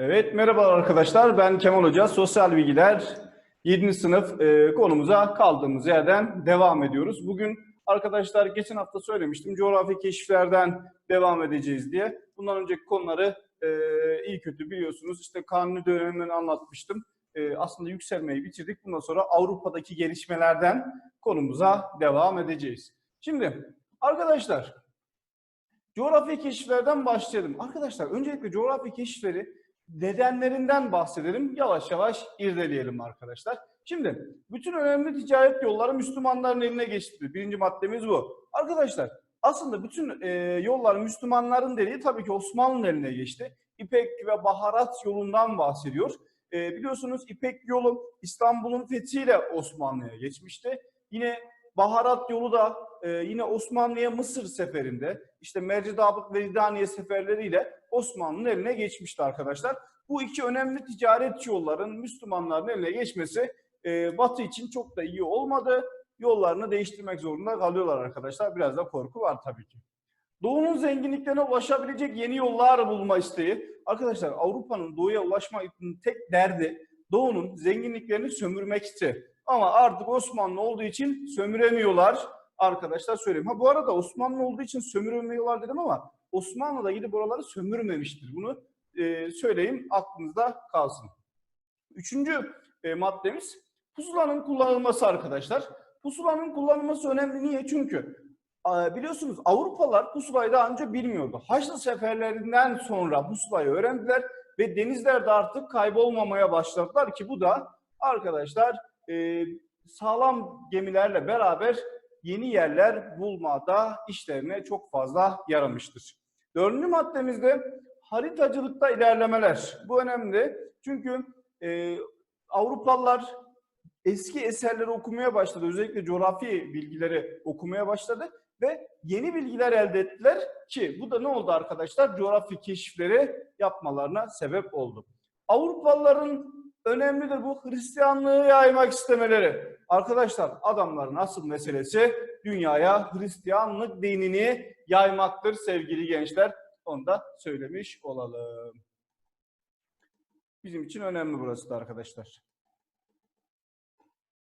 Evet, merhabalar arkadaşlar. Ben Kemal Hoca. Sosyal Bilgiler 7. sınıf e, konumuza kaldığımız yerden devam ediyoruz. Bugün arkadaşlar geçen hafta söylemiştim. Coğrafi keşiflerden devam edeceğiz diye. Bundan önceki konuları e, iyi kötü biliyorsunuz. İşte kanuni döneminden anlatmıştım. E, aslında yükselmeyi bitirdik. Bundan sonra Avrupa'daki gelişmelerden konumuza devam edeceğiz. Şimdi arkadaşlar coğrafi keşiflerden başlayalım. Arkadaşlar öncelikle coğrafi keşifleri nedenlerinden bahsedelim. Yavaş yavaş irdeleyelim arkadaşlar. Şimdi bütün önemli ticaret yolları Müslümanların eline geçti. Birinci maddemiz bu. Arkadaşlar aslında bütün e, yollar Müslümanların dediği tabii ki Osmanlı'nın eline geçti. İpek ve baharat yolundan bahsediyor. E, biliyorsunuz İpek yolu İstanbul'un fethiyle Osmanlı'ya geçmişti. Yine baharat yolu da e, yine Osmanlı'ya Mısır seferinde işte Mercidabık ve Ridaniye seferleriyle Osmanlı'nın eline geçmişti arkadaşlar. Bu iki önemli ticaret yolların Müslümanların eline geçmesi e, Batı için çok da iyi olmadı. Yollarını değiştirmek zorunda kalıyorlar arkadaşlar. Biraz da korku var tabii ki. Doğu'nun zenginliklerine ulaşabilecek yeni yollar bulma isteği. Arkadaşlar Avrupa'nın doğuya ulaşmanın tek derdi Doğu'nun zenginliklerini sömürmekti. Ama artık Osmanlı olduğu için sömüremiyorlar arkadaşlar söyleyeyim. Ha bu arada Osmanlı olduğu için sömüremiyorlar dedim ama Osmanlı da gidip oraları sömürmemiştir. Bunu e, söyleyeyim aklınızda kalsın. Üçüncü e, maddemiz pusulanın kullanılması arkadaşlar. Pusulanın kullanılması önemli. Niye? Çünkü biliyorsunuz Avrupalılar pusulayı daha önce bilmiyordu. Haçlı seferlerinden sonra pusulayı öğrendiler ve denizlerde artık kaybolmamaya başladılar ki bu da arkadaşlar e, sağlam gemilerle beraber yeni yerler bulmada işlerine çok fazla yaramıştır. Dördüncü maddemizde haritacılıkta ilerlemeler. Bu önemli çünkü e, Avrupalılar eski eserleri okumaya başladı. Özellikle coğrafi bilgileri okumaya başladı ve yeni bilgiler elde ettiler ki bu da ne oldu arkadaşlar? Coğrafi keşifleri yapmalarına sebep oldu. Avrupalıların önemlidir bu Hristiyanlığı yaymak istemeleri. Arkadaşlar adamların asıl meselesi dünyaya Hristiyanlık dinini yaymaktır sevgili gençler. Onu da söylemiş olalım. Bizim için önemli burası da arkadaşlar.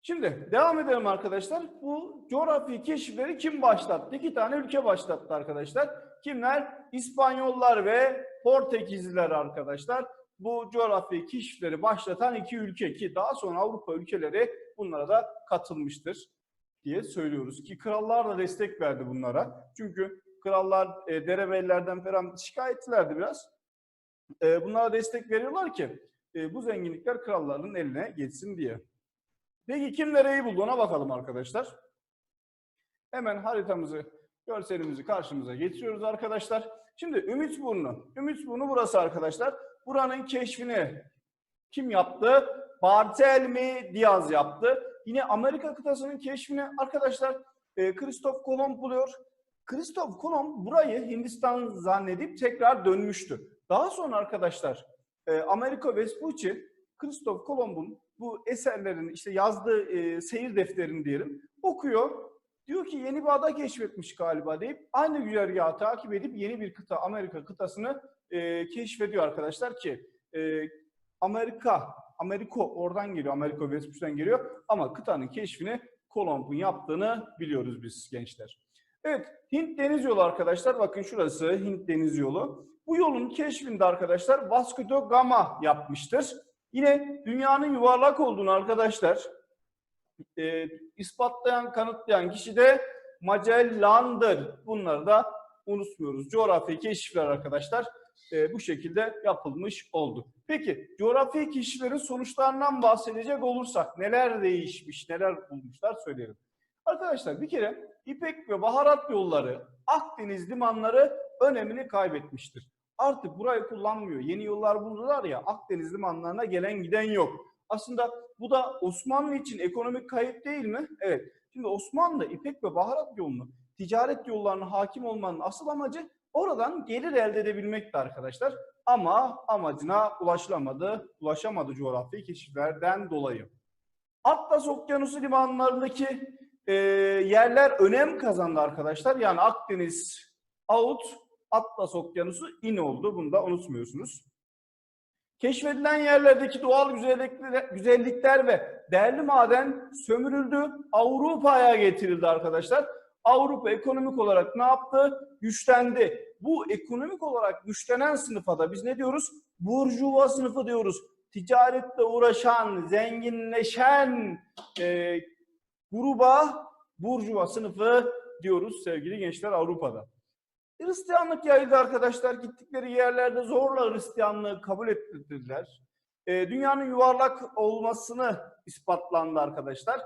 Şimdi devam edelim arkadaşlar. Bu coğrafi keşifleri kim başlattı? İki tane ülke başlattı arkadaşlar. Kimler? İspanyollar ve Portekizliler arkadaşlar. Bu coğrafi keşifleri başlatan iki ülke ki daha sonra Avrupa ülkeleri bunlara da katılmıştır diye söylüyoruz. Ki krallar da destek verdi bunlara. Çünkü krallar e, derebeylerden falan şikayetçilerdi biraz. E, bunlara destek veriyorlar ki e, bu zenginlikler kralların eline geçsin diye. Peki kim nereyi buldu ona bakalım arkadaşlar. Hemen haritamızı, görselimizi karşımıza getiriyoruz arkadaşlar. Şimdi Ümitburnu. Ümitburnu burası arkadaşlar. Buranın keşfini kim yaptı? Barthélemy Diaz yaptı. Yine Amerika kıtasının keşfini arkadaşlar e, Christoph Kolomb buluyor. Christoph Kolomb burayı Hindistan zannedip tekrar dönmüştü. Daha sonra arkadaşlar e, Amerika Vespucci Christoph Kolomb'un bu eserlerini işte yazdığı e, seyir defterini diyelim okuyor. Diyor ki yeni bir ada keşfetmiş galiba deyip aynı güzergahı takip edip yeni bir kıta Amerika kıtasını e, keşfediyor arkadaşlar ki e, Amerika, Ameriko oradan geliyor, Amerika Vespucci'den geliyor ama kıtanın keşfini Kolomb'un yaptığını biliyoruz biz gençler. Evet, Hint Deniz Yolu arkadaşlar. Bakın şurası Hint Deniz Yolu. Bu yolun keşfinde arkadaşlar Vasco da Gama yapmıştır. Yine dünyanın yuvarlak olduğunu arkadaşlar e, ispatlayan, kanıtlayan kişi de Magellan'dır. Bunları da unutmuyoruz. Coğrafi keşifler arkadaşlar e, bu şekilde yapılmış oldu. Peki coğrafi keşiflerin sonuçlarından bahsedecek olursak neler değişmiş, neler bulmuşlar söyleyelim. Arkadaşlar bir kere İpek ve baharat yolları, Akdeniz limanları önemini kaybetmiştir. Artık burayı kullanmıyor. Yeni yollar buldular ya Akdeniz limanlarına gelen giden yok. Aslında bu da Osmanlı için ekonomik kayıp değil mi? Evet. Şimdi Osmanlı İpek ve baharat yolunu, ticaret yollarına hakim olmanın asıl amacı oradan gelir elde edebilmekti arkadaşlar. Ama amacına ulaşılamadı, ulaşamadı coğrafi keşiflerden dolayı. Atlas Okyanusu limanlarındaki e, yerler önem kazandı arkadaşlar. Yani Akdeniz out, Atlas Okyanusu in oldu. Bunu da unutmuyorsunuz. Keşfedilen yerlerdeki doğal güzellikler, güzellikler ve değerli maden sömürüldü, Avrupa'ya getirildi arkadaşlar. Avrupa ekonomik olarak ne yaptı? Güçlendi. Bu ekonomik olarak güçlenen sınıfa da biz ne diyoruz? Burjuva sınıfı diyoruz. Ticaretle uğraşan, zenginleşen e, gruba burjuva sınıfı diyoruz sevgili gençler Avrupa'da. Hristiyanlık yayıldı arkadaşlar. Gittikleri yerlerde zorla Hristiyanlığı kabul ettirdiler. E, dünyanın yuvarlak olmasını ispatlandı arkadaşlar.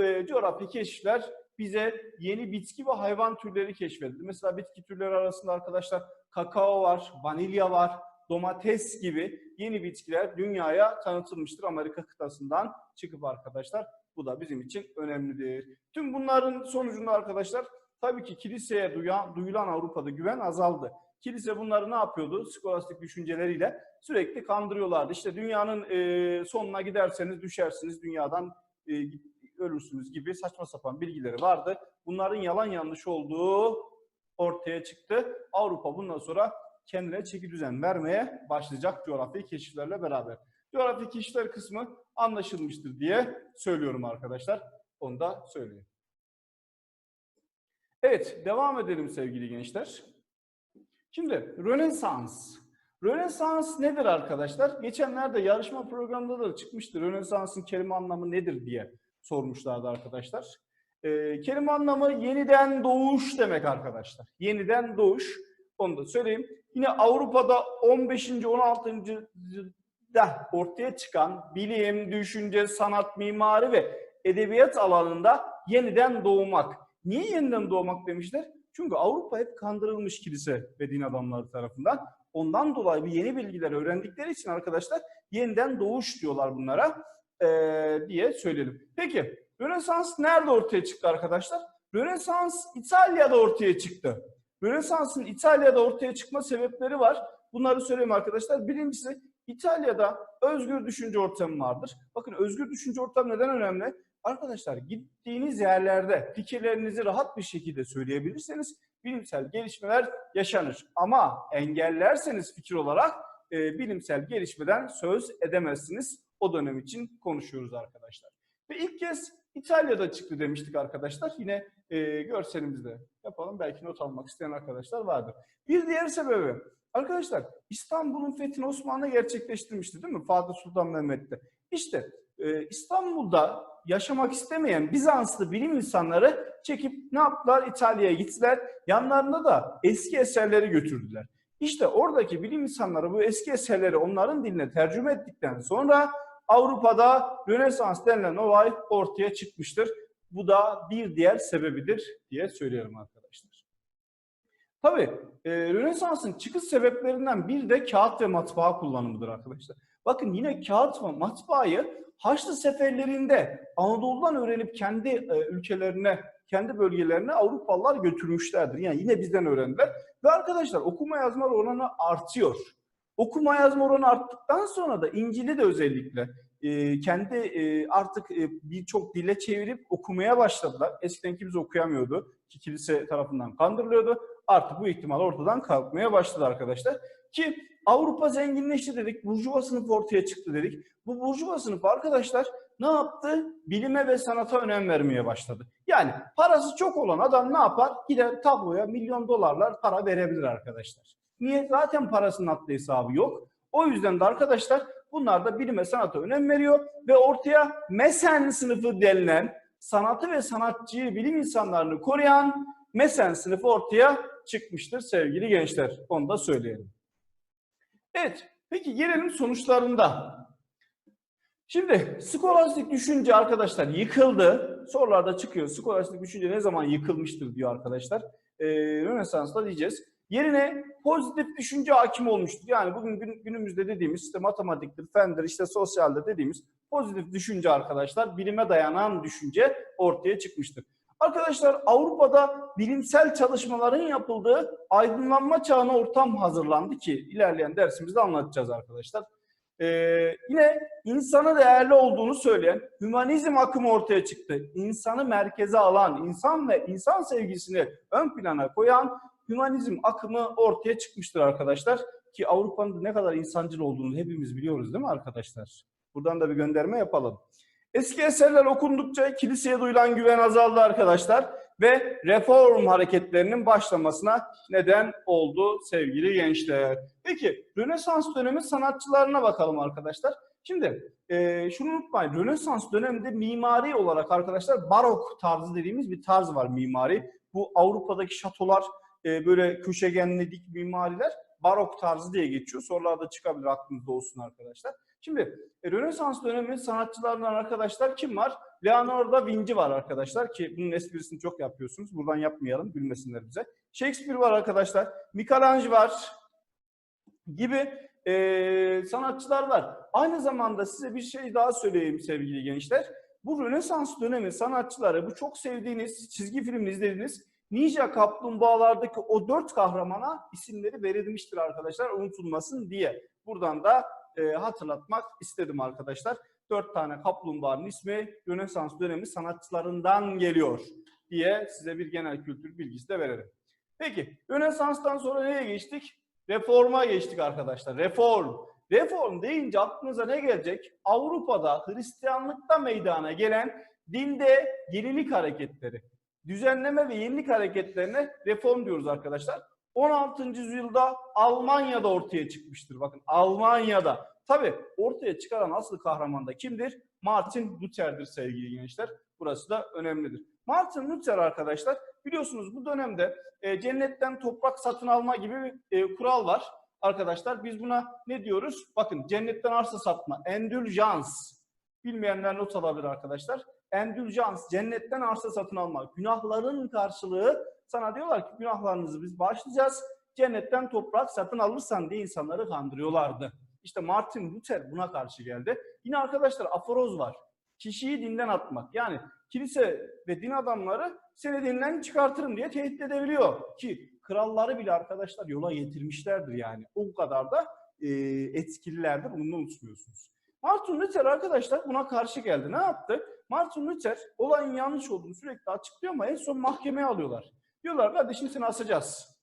E, coğrafi keşifler bize yeni bitki ve hayvan türleri keşfedildi. Mesela bitki türleri arasında arkadaşlar kakao var, vanilya var, domates gibi yeni bitkiler dünyaya tanıtılmıştır Amerika kıtasından çıkıp arkadaşlar. Bu da bizim için önemlidir. Tüm bunların sonucunda arkadaşlar tabii ki kiliseye duyulan Avrupa'da güven azaldı. Kilise bunları ne yapıyordu? Skolastik düşünceleriyle sürekli kandırıyorlardı. İşte dünyanın sonuna giderseniz düşersiniz, dünyadan ölürsünüz gibi saçma sapan bilgileri vardı. Bunların yalan yanlış olduğu ortaya çıktı. Avrupa bundan sonra kendine çeki düzen vermeye başlayacak coğrafi keşiflerle beraber. Coğrafi keşifler kısmı anlaşılmıştır diye söylüyorum arkadaşlar. Onu da söyleyeyim. Evet, devam edelim sevgili gençler. Şimdi Rönesans. Rönesans nedir arkadaşlar? Geçenlerde yarışma programında da çıkmıştır. Rönesans'ın kelime anlamı nedir diye sormuşlardı arkadaşlar. Ee, kelime anlamı yeniden doğuş demek arkadaşlar. Yeniden doğuş. Onu da söyleyeyim. Yine Avrupa'da 15. 16. da ortaya çıkan bilim, düşünce, sanat, mimari ve edebiyat alanında yeniden doğmak. Niye yeniden doğmak demişler? Çünkü Avrupa hep kandırılmış kilise ve din adamları tarafından. Ondan dolayı bir yeni bilgiler öğrendikleri için arkadaşlar yeniden doğuş diyorlar bunlara ee, diye söyleyelim. Peki Rönesans nerede ortaya çıktı arkadaşlar? Rönesans İtalya'da ortaya çıktı. Rönesans'ın İtalya'da ortaya çıkma sebepleri var. Bunları söyleyeyim arkadaşlar. Birincisi İtalya'da özgür düşünce ortamı vardır. Bakın özgür düşünce ortamı neden önemli? Arkadaşlar gittiğiniz yerlerde fikirlerinizi rahat bir şekilde söyleyebilirseniz bilimsel gelişmeler yaşanır. Ama engellerseniz fikir olarak e, bilimsel gelişmeden söz edemezsiniz. O dönem için konuşuyoruz arkadaşlar. Ve ilk kez İtalya'da çıktı demiştik arkadaşlar. Yine e, görselimizde yapalım. Belki not almak isteyen arkadaşlar vardır. Bir diğer sebebi arkadaşlar İstanbul'un fethini Osmanlı gerçekleştirmişti değil mi? Fatih Sultan Mehmet'te. İşte e, İstanbul'da yaşamak istemeyen Bizanslı bilim insanları çekip ne yaptılar? İtalya'ya gittiler. Yanlarında da eski eserleri götürdüler. İşte oradaki bilim insanları bu eski eserleri onların diline tercüme ettikten sonra Avrupa'da Rönesans denilen olay ortaya çıkmıştır. Bu da bir diğer sebebidir diye söyleyelim arkadaşlar. Tabii e, Rönesans'ın çıkış sebeplerinden bir de kağıt ve matbaa kullanımıdır arkadaşlar. Bakın yine kağıt ve matbaayı Haçlı seferlerinde Anadolu'dan öğrenip kendi e, ülkelerine, kendi bölgelerine Avrupalılar götürmüşlerdir. Yani yine bizden öğrendiler. Ve arkadaşlar okuma yazma oranı artıyor. Okuma yazma oranı arttıktan sonra da İncil'i de özellikle e, kendi e, artık e, birçok dile çevirip okumaya başladılar. Eskiden kimse okuyamıyordu ki kilise tarafından kandırılıyordu. Artık bu ihtimal ortadan kalkmaya başladı arkadaşlar. Ki Avrupa zenginleşti dedik, burjuva sınıfı ortaya çıktı dedik. Bu burjuva sınıfı arkadaşlar ne yaptı? Bilime ve sanata önem vermeye başladı. Yani parası çok olan adam ne yapar? Gider tabloya milyon dolarlar para verebilir arkadaşlar. Niye? Zaten parasının adlı hesabı yok. O yüzden de arkadaşlar bunlar da bilime sanata önem veriyor ve ortaya mesen sınıfı denilen sanatı ve sanatçıyı, bilim insanlarını koruyan mesen sınıfı ortaya çıkmıştır sevgili gençler. Onu da söyleyelim. Evet, peki gelelim sonuçlarında. Şimdi skolastik düşünce arkadaşlar yıkıldı. Sorularda çıkıyor. Skolastik düşünce ne zaman yıkılmıştır diyor arkadaşlar. Ee, Rönesans'ta diyeceğiz. Yerine pozitif düşünce hakim olmuştur. Yani bugün gün, günümüzde dediğimiz işte matematiktir, fendir, işte sosyalde dediğimiz pozitif düşünce arkadaşlar bilime dayanan düşünce ortaya çıkmıştır. Arkadaşlar Avrupa'da bilimsel çalışmaların yapıldığı aydınlanma çağına ortam hazırlandı ki ilerleyen dersimizde anlatacağız arkadaşlar. Ee, yine insanı değerli olduğunu söyleyen hümanizm akımı ortaya çıktı. İnsanı merkeze alan, insan ve insan sevgisini ön plana koyan hümanizm akımı ortaya çıkmıştır arkadaşlar. ki Avrupa'nın ne kadar insancıl olduğunu hepimiz biliyoruz değil mi arkadaşlar? Buradan da bir gönderme yapalım. Eski eserler okundukça kiliseye duyulan güven azaldı arkadaşlar ve reform hareketlerinin başlamasına neden oldu sevgili gençler. Peki Rönesans dönemi sanatçılarına bakalım arkadaşlar. Şimdi e, şunu unutmayın Rönesans döneminde mimari olarak arkadaşlar barok tarzı dediğimiz bir tarz var mimari. Bu Avrupa'daki şatolar e, böyle köşegenli dik mimariler barok tarzı diye geçiyor. Sorularda çıkabilir aklınızda olsun arkadaşlar. Şimdi e, Rönesans dönemi sanatçılarından arkadaşlar kim var? Leonardo da Vinci var arkadaşlar ki bunun esprisini çok yapıyorsunuz. Buradan yapmayalım, gülmesinler bize. Shakespeare var arkadaşlar. Michelangelo var gibi e, sanatçılar var. Aynı zamanda size bir şey daha söyleyeyim sevgili gençler. Bu Rönesans dönemi sanatçıları, bu çok sevdiğiniz çizgi filmini izlediğiniz Ninja Kaplumbağalardaki o dört kahramana isimleri verilmiştir arkadaşlar unutulmasın diye. Buradan da e, hatırlatmak istedim arkadaşlar. Dört tane kaplumbağanın ismi Rönesans dönemi sanatçılarından geliyor diye size bir genel kültür bilgisi de verelim. Peki Rönesans'tan sonra nereye geçtik? Reforma geçtik arkadaşlar. Reform. Reform deyince aklınıza ne gelecek? Avrupa'da Hristiyanlıkta meydana gelen dinde yenilik hareketleri. Düzenleme ve yenilik hareketlerine reform diyoruz arkadaşlar. 16. yüzyılda Almanya'da ortaya çıkmıştır. Bakın Almanya'da. Tabi ortaya çıkaran asıl kahraman da kimdir? Martin Luther'dir sevgili gençler. Burası da önemlidir. Martin Luther arkadaşlar biliyorsunuz bu dönemde e, cennetten toprak satın alma gibi bir e, kural var. Arkadaşlar biz buna ne diyoruz? Bakın cennetten arsa satma. Endüljans. Bilmeyenler not alabilir arkadaşlar. Endüljans, cennetten arsa satın alma. Günahların karşılığı sana diyorlar ki günahlarınızı biz bağışlayacağız. Cennetten toprak satın alırsan diye insanları kandırıyorlardı. İşte Martin Luther buna karşı geldi. Yine arkadaşlar aforoz var. Kişiyi dinden atmak. Yani kilise ve din adamları seni dinden çıkartırım diye tehdit edebiliyor. Ki kralları bile arkadaşlar yola getirmişlerdir yani. O kadar da e, etkililerdir. Bunu unutmuyorsunuz. Martin Luther arkadaşlar buna karşı geldi. Ne yaptı? Martin Luther olayın yanlış olduğunu sürekli açıklıyor ama en son mahkemeye alıyorlar. Diyorlar kardeşim seni asacağız.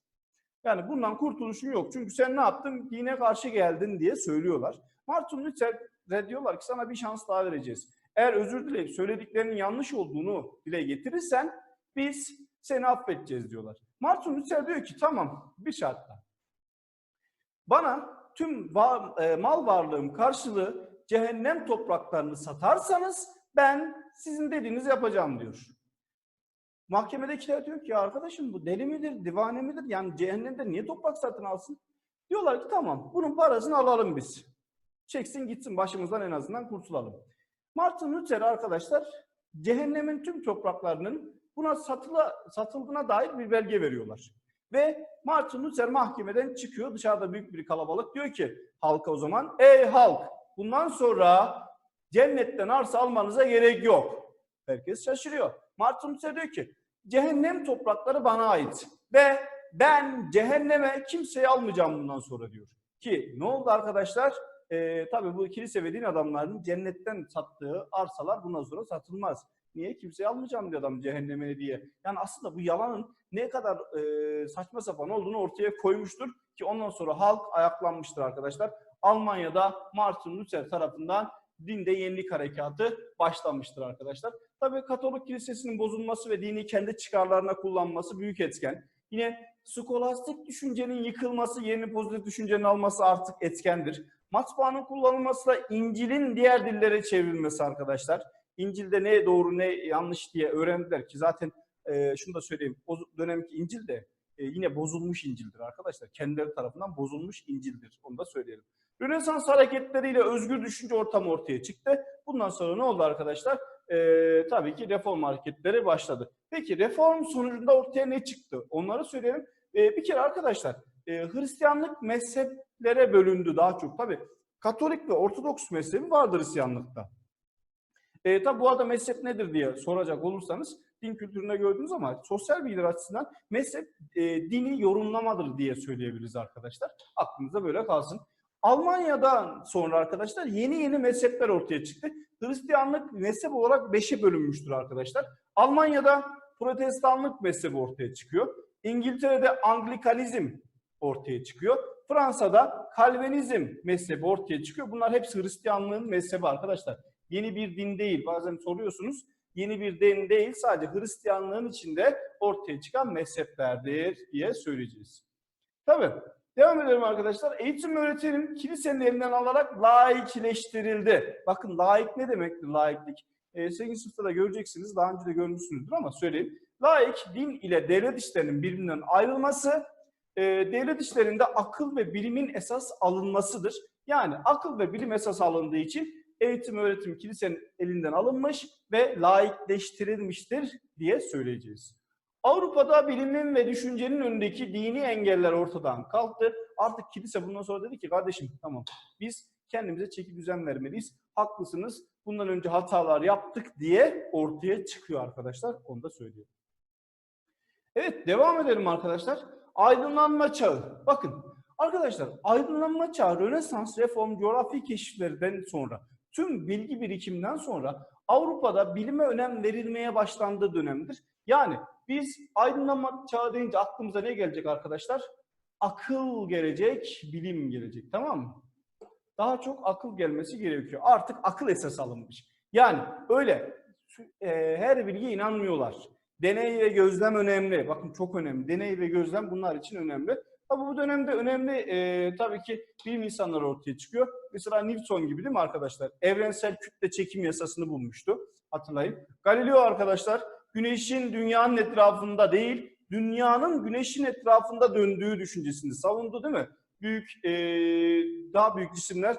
Yani bundan kurtuluşun yok. Çünkü sen ne yaptın? Dine karşı geldin diye söylüyorlar. Martin Luther de diyorlar ki sana bir şans daha vereceğiz. Eğer özür dileyip söylediklerinin yanlış olduğunu dile getirirsen biz seni affedeceğiz diyorlar. Martin Luther diyor ki tamam bir şartla. Bana tüm var, e, mal varlığım karşılığı cehennem topraklarını satarsanız ben sizin dediğinizi yapacağım diyor. Mahkemedekiler diyor ki arkadaşım bu deli midir, divane midir? Yani cehennemde niye toprak satın alsın? Diyorlar ki tamam bunun parasını alalım biz. Çeksin gitsin başımızdan en azından kurtulalım. Martin Luther arkadaşlar cehennemin tüm topraklarının buna satıla, satıldığına dair bir belge veriyorlar. Ve Martin Luther mahkemeden çıkıyor. Dışarıda büyük bir kalabalık. Diyor ki halka o zaman ey halk bundan sonra cennetten arsa almanıza gerek yok. Herkes şaşırıyor. Martin Luther diyor ki cehennem toprakları bana ait ve ben cehenneme kimseyi almayacağım bundan sonra diyor. Ki ne oldu arkadaşlar? Ee, tabii bu kilise ve din adamlarının cennetten sattığı arsalar bundan sonra satılmaz. Niye? Kimseyi almayacağım diyor adam cehenneme diye. Yani aslında bu yalanın ne kadar e, saçma sapan olduğunu ortaya koymuştur ki ondan sonra halk ayaklanmıştır arkadaşlar. Almanya'da Martin Luther tarafından dinde yenilik harekatı başlamıştır arkadaşlar. Tabii Katolik Kilisesi'nin bozulması ve dini kendi çıkarlarına kullanması büyük etken. Yine skolastik düşüncenin yıkılması, yerini pozitif düşüncenin alması artık etkendir. Matbaanın kullanılması da İncil'in diğer dillere çevrilmesi arkadaşlar. İncil'de ne doğru ne yanlış diye öğrendiler ki zaten e, şunu da söyleyeyim. O dönemki İncil de e, yine bozulmuş İncil'dir arkadaşlar. Kendileri tarafından bozulmuş İncil'dir. Onu da söyleyelim. Rönesans hareketleriyle özgür düşünce ortamı ortaya çıktı. Bundan sonra ne oldu arkadaşlar? Ee, tabii ki reform hareketleri başladı. Peki reform sonucunda ortaya ne çıktı? Onları söyleyelim. Ee, bir kere arkadaşlar e, Hristiyanlık mezheplere bölündü daha çok. Tabii Katolik ve Ortodoks mezhebi vardır Hristiyanlıkta. E, tabi bu arada mezhep nedir diye soracak olursanız din kültüründe gördünüz ama sosyal bilgiler açısından mezhep e, dini yorumlamadır diye söyleyebiliriz arkadaşlar. Aklınızda böyle kalsın. Almanya'dan sonra arkadaşlar yeni yeni mezhepler ortaya çıktı. Hristiyanlık mezhep olarak beşe bölünmüştür arkadaşlar. Almanya'da protestanlık mezhebi ortaya çıkıyor. İngiltere'de Anglikalizm ortaya çıkıyor. Fransa'da Kalvinizm mezhebi ortaya çıkıyor. Bunlar hepsi Hristiyanlığın mezhebi arkadaşlar. Yeni bir din değil. Bazen soruyorsunuz. Yeni bir din değil. Sadece Hristiyanlığın içinde ortaya çıkan mezheplerdir diye söyleyeceğiz. Tabii. Devam edelim arkadaşlar. Eğitim öğretimin kilisenin elinden alarak laikleştirildi. Bakın laik ne demektir laiklik? E, 8. sınıfta da göreceksiniz. Daha önce de görmüşsünüzdür ama söyleyeyim. Laik, din ile devlet işlerinin birbirinden ayrılması, e, devlet işlerinde akıl ve bilimin esas alınmasıdır. Yani akıl ve bilim esas alındığı için eğitim öğretim kilisenin elinden alınmış ve laikleştirilmiştir diye söyleyeceğiz. Avrupa'da bilimin ve düşüncenin önündeki dini engeller ortadan kalktı. Artık kilise bundan sonra dedi ki kardeşim tamam biz kendimize çeki düzen vermeliyiz. Haklısınız bundan önce hatalar yaptık diye ortaya çıkıyor arkadaşlar. Onu da söyleyeyim. Evet devam edelim arkadaşlar. Aydınlanma çağı. Bakın arkadaşlar aydınlanma çağı Rönesans, reform, coğrafi keşiflerden sonra tüm bilgi birikiminden sonra Avrupa'da bilime önem verilmeye başlandığı dönemdir. Yani biz aydınlanma çağı deyince aklımıza ne gelecek arkadaşlar? Akıl gelecek, bilim gelecek tamam mı? Daha çok akıl gelmesi gerekiyor. Artık akıl esas alınmış. Yani öyle e, her bilgiye inanmıyorlar. Deney ve gözlem önemli. Bakın çok önemli. Deney ve gözlem bunlar için önemli. Ama bu dönemde önemli e, tabii ki bilim insanları ortaya çıkıyor. Mesela Newton gibi değil mi arkadaşlar? Evrensel kütle çekim yasasını bulmuştu. Hatırlayın. Galileo arkadaşlar güneşin dünyanın etrafında değil, dünyanın güneşin etrafında döndüğü düşüncesini savundu değil mi? Büyük, e, daha büyük cisimler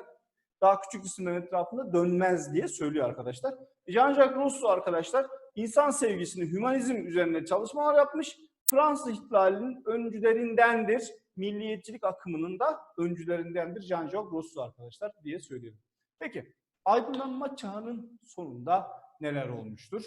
daha küçük cisimlerin etrafında dönmez diye söylüyor arkadaşlar. Jean-Jacques Rousseau arkadaşlar insan sevgisini hümanizm üzerine çalışmalar yapmış. Fransız ihtilalinin öncülerindendir. Milliyetçilik akımının da öncülerindendir Jean-Jacques Rousseau arkadaşlar diye söyleyelim. Peki aydınlanma çağının sonunda neler olmuştur?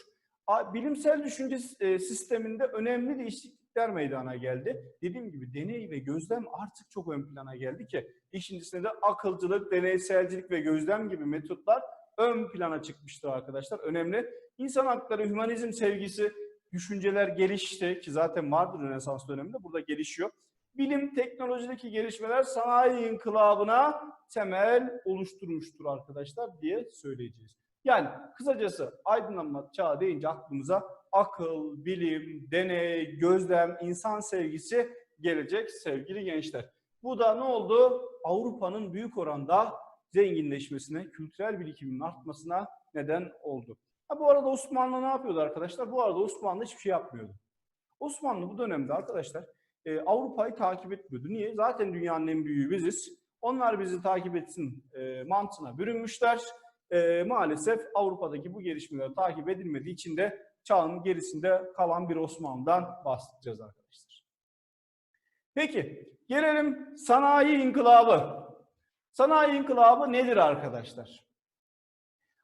Bilimsel düşünce e, sisteminde önemli değişiklikler meydana geldi. Dediğim gibi deney ve gözlem artık çok ön plana geldi ki ikincisinde de akılcılık, deneyselcilik ve gözlem gibi metotlar ön plana çıkmıştır arkadaşlar. Önemli. İnsan hakları, hümanizm sevgisi, düşünceler gelişti ki zaten vardır Rönesans döneminde burada gelişiyor. Bilim, teknolojideki gelişmeler sanayi inkılabına temel oluşturmuştur arkadaşlar diye söyleyeceğiz. Yani kısacası aydınlanma çağı deyince aklımıza akıl, bilim, deney, gözlem, insan sevgisi gelecek sevgili gençler. Bu da ne oldu? Avrupa'nın büyük oranda zenginleşmesine, kültürel birikimin artmasına neden oldu. Ha, bu arada Osmanlı ne yapıyordu arkadaşlar? Bu arada Osmanlı hiçbir şey yapmıyordu. Osmanlı bu dönemde arkadaşlar e, Avrupa'yı takip etmiyordu. Niye? Zaten dünyanın en büyüğü biziz. Onlar bizi takip etsin e, mantığına bürünmüşler. E, maalesef Avrupa'daki bu gelişmeler takip edilmediği için de çağın gerisinde kalan bir Osmanlı'dan bahsedeceğiz arkadaşlar. Peki gelelim sanayi inkılabı. Sanayi inkılabı nedir arkadaşlar?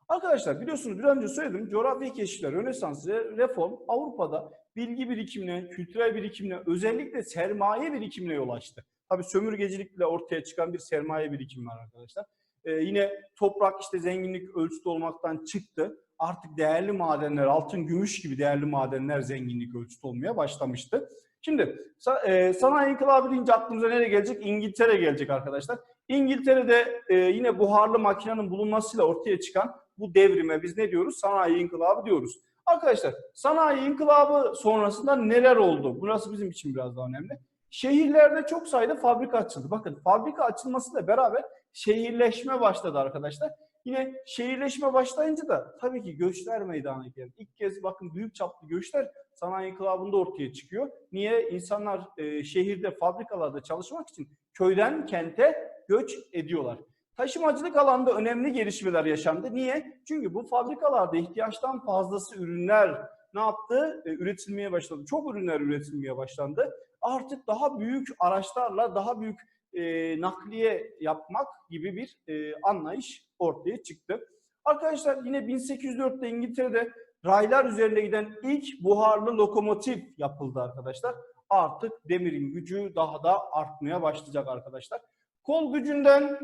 Arkadaşlar biliyorsunuz bir önce söyledim coğrafi keşifler, Rönesans ve reform Avrupa'da bilgi birikimine, kültürel birikimine, özellikle sermaye birikimine yol açtı. Tabii sömürgecilikle ortaya çıkan bir sermaye birikimi var arkadaşlar. Ee, yine toprak işte zenginlik ölçütü olmaktan çıktı. Artık değerli madenler, altın, gümüş gibi değerli madenler zenginlik ölçütü olmaya başlamıştı. Şimdi e, sanayi inkılabı deyince aklımıza nereye gelecek? İngiltere gelecek arkadaşlar. İngiltere'de e, yine buharlı makinenin bulunmasıyla ortaya çıkan bu devrime biz ne diyoruz? Sanayi inkılabı diyoruz. Arkadaşlar sanayi inkılabı sonrasında neler oldu? Burası bizim için biraz daha önemli. Şehirlerde çok sayıda fabrika açıldı. Bakın fabrika açılmasıyla beraber şehirleşme başladı arkadaşlar. Yine şehirleşme başlayınca da tabii ki göçler meydana geldi. İlk kez bakın büyük çaplı göçler sanayi inkılabında ortaya çıkıyor. Niye? İnsanlar e, şehirde, fabrikalarda çalışmak için köyden kente göç ediyorlar. Taşımacılık alanında önemli gelişmeler yaşandı. Niye? Çünkü bu fabrikalarda ihtiyaçtan fazlası ürünler ne yaptı? E, üretilmeye başladı. Çok ürünler üretilmeye başlandı. Artık daha büyük araçlarla daha büyük e, nakliye yapmak gibi bir e, anlayış ortaya çıktı. Arkadaşlar yine 1804'te İngiltere'de raylar üzerinde giden ilk buharlı lokomotif yapıldı arkadaşlar. Artık demirin gücü daha da artmaya başlayacak arkadaşlar. Kol gücünden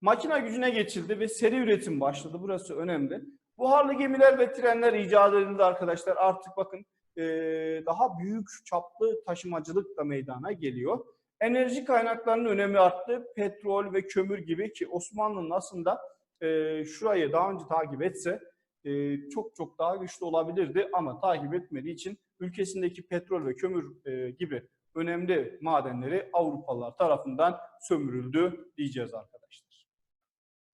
makine gücüne geçildi ve seri üretim başladı. Burası önemli. Buharlı gemiler ve trenler icat edildi arkadaşlar. Artık bakın daha büyük çaplı taşımacılık da meydana geliyor. Enerji kaynaklarının önemi arttı. Petrol ve kömür gibi ki Osmanlı'nın aslında e, şurayı daha önce takip etse e, çok çok daha güçlü olabilirdi ama takip etmediği için ülkesindeki petrol ve kömür e, gibi önemli madenleri Avrupalılar tarafından sömürüldü diyeceğiz arkadaşlar.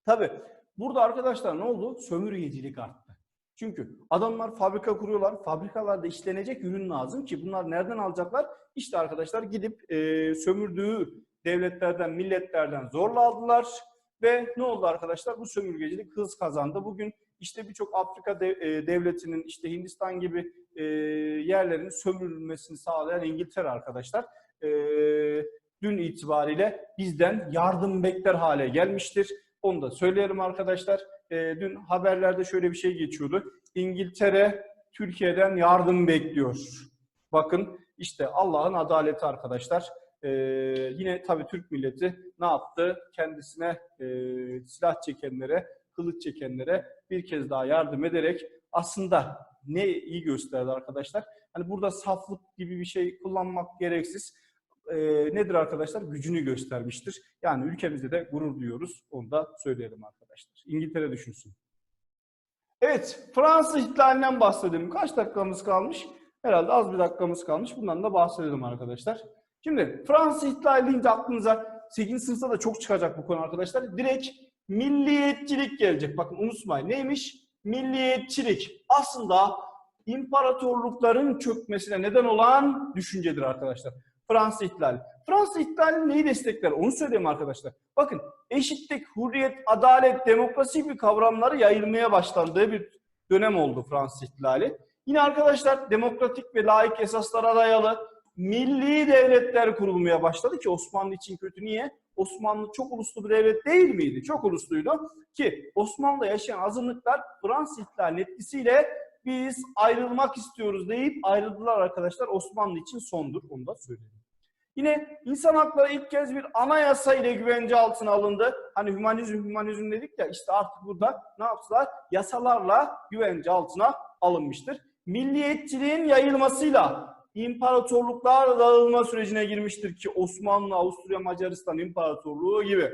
Tabi burada arkadaşlar ne oldu? Sömürgecilik arttı. Çünkü adamlar fabrika kuruyorlar. Fabrikalarda işlenecek ürün lazım ki bunlar nereden alacaklar? İşte arkadaşlar gidip e, sömürdüğü devletlerden, milletlerden zorla aldılar. Ve ne oldu arkadaşlar? Bu sömürgecilik hız kazandı. Bugün işte birçok Afrika e, devletinin işte Hindistan gibi e, yerlerin sömürülmesini sağlayan İngiltere arkadaşlar e, dün itibariyle bizden yardım bekler hale gelmiştir. Onu da söyleyelim arkadaşlar. E, dün haberlerde şöyle bir şey geçiyordu. İngiltere Türkiye'den yardım bekliyor. Bakın işte Allah'ın adaleti arkadaşlar. Ee, yine tabii Türk milleti ne yaptı? Kendisine e, silah çekenlere, kılıç çekenlere bir kez daha yardım ederek aslında ne iyi gösterdi arkadaşlar. Hani burada saflık gibi bir şey kullanmak gereksiz. Ee, nedir arkadaşlar? Gücünü göstermiştir. Yani ülkemizde de gurur duyuyoruz. Onu da söyleyelim arkadaşlar. İngiltere düşünsün. Evet, Fransa ihtilalinden bahsedelim. Kaç dakikamız kalmış? Herhalde az bir dakikamız kalmış. Bundan da bahsedelim arkadaşlar. Şimdi Fransa ihtilali deyince aklınıza 8. sınıfta da çok çıkacak bu konu arkadaşlar. Direkt milliyetçilik gelecek. Bakın unutmayın. Neymiş? Milliyetçilik. Aslında imparatorlukların çökmesine neden olan düşüncedir arkadaşlar. Fransa ihtilali. Fransa ihtilali neyi destekler? Onu söyleyeyim arkadaşlar. Bakın eşitlik, hürriyet, adalet, demokrasi gibi kavramları yayılmaya başlandığı bir dönem oldu Fransız ihtilali. Yine arkadaşlar demokratik ve laik esaslara dayalı milli devletler kurulmaya başladı ki Osmanlı için kötü. Niye? Osmanlı çok uluslu bir devlet değil miydi? Çok ulusluydu ki Osmanlı'da yaşayan azınlıklar Fransız ihtilalinin etkisiyle biz ayrılmak istiyoruz deyip ayrıldılar arkadaşlar. Osmanlı için sondur. Onu da söyleyeyim. Yine insan hakları ilk kez bir anayasa ile güvence altına alındı. Hani hümanizm hümanizm dedik ya işte artık burada ne yaptılar? Yasalarla güvence altına alınmıştır. Milliyetçiliğin yayılmasıyla imparatorluklar dağılma sürecine girmiştir ki Osmanlı, Avusturya, Macaristan İmparatorluğu gibi.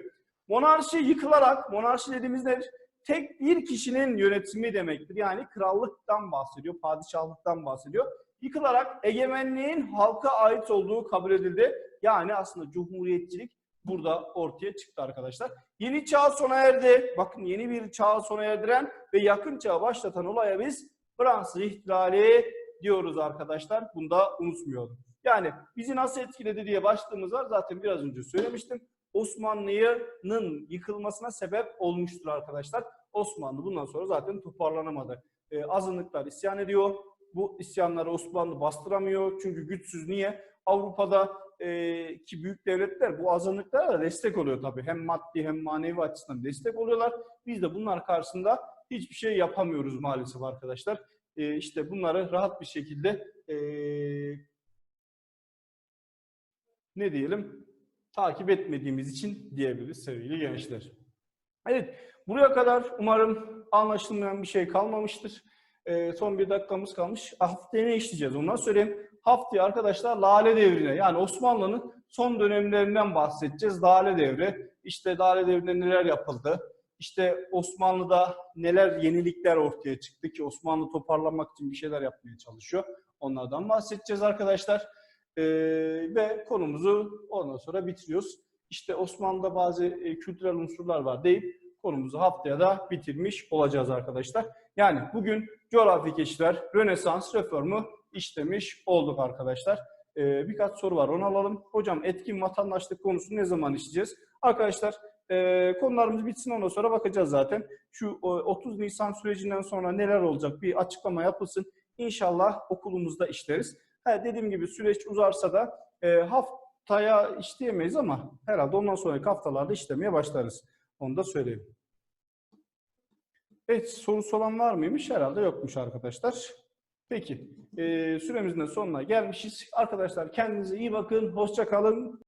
Monarşi yıkılarak, monarşi dediğimiz nedir? Tek bir kişinin yönetimi demektir. Yani krallıktan bahsediyor, padişahlıktan bahsediyor. Yıkılarak egemenliğin halka ait olduğu kabul edildi. Yani aslında cumhuriyetçilik burada ortaya çıktı arkadaşlar. Yeni çağ sona erdi. Bakın yeni bir çağ sona erdiren ve yakın çağı başlatan olaya biz Fransız ihtilali diyoruz arkadaşlar. Bunu da unutmayalım. Yani bizi nasıl etkiledi diye başlığımız var. Zaten biraz önce söylemiştim. Osmanlı'nın yıkılmasına sebep olmuştur arkadaşlar. Osmanlı bundan sonra zaten toparlanamadı. Ee, azınlıklar isyan ediyor. Bu isyanları Osmanlı bastıramıyor. Çünkü güçsüz. Niye? Avrupa'da e, ki büyük devletler bu azınlıklara da destek oluyor tabii. Hem maddi hem manevi açısından destek oluyorlar. Biz de bunlar karşısında hiçbir şey yapamıyoruz maalesef arkadaşlar. E, işte bunları rahat bir şekilde e, ne diyelim takip etmediğimiz için diyebiliriz sevgili gençler. Evet buraya kadar umarım anlaşılmayan bir şey kalmamıştır. E, son bir dakikamız kalmış. Haftaya ne işleyeceğiz ondan söyleyeyim. Haftaya arkadaşlar Lale Devri'ne yani Osmanlı'nın son dönemlerinden bahsedeceğiz. Lale Devri, işte Lale Devri'nde neler yapıldı, işte Osmanlı'da neler yenilikler ortaya çıktı ki Osmanlı toparlanmak için bir şeyler yapmaya çalışıyor. Onlardan bahsedeceğiz arkadaşlar. Ee, ve konumuzu ondan sonra bitiriyoruz. İşte Osmanlı'da bazı e, kültürel unsurlar var deyip konumuzu haftaya da bitirmiş olacağız arkadaşlar. Yani bugün coğrafi keşifler, Rönesans, reformu işlemiş olduk arkadaşlar. Ee, birkaç soru var onu alalım. Hocam etkin vatandaşlık konusunu ne zaman işleyeceğiz? Arkadaşlar e, konularımız bitsin ondan sonra bakacağız zaten. Şu o, 30 Nisan sürecinden sonra neler olacak bir açıklama yapılsın. İnşallah okulumuzda işleriz. Ha, dediğim gibi süreç uzarsa da e, haftaya işleyemeyiz ama herhalde ondan sonraki haftalarda işlemeye başlarız. Onu da söyleyeyim. Evet sorusu olan var mıymış? Herhalde yokmuş arkadaşlar. Peki süremizin de sonuna gelmişiz. Arkadaşlar kendinize iyi bakın. Hoşça kalın.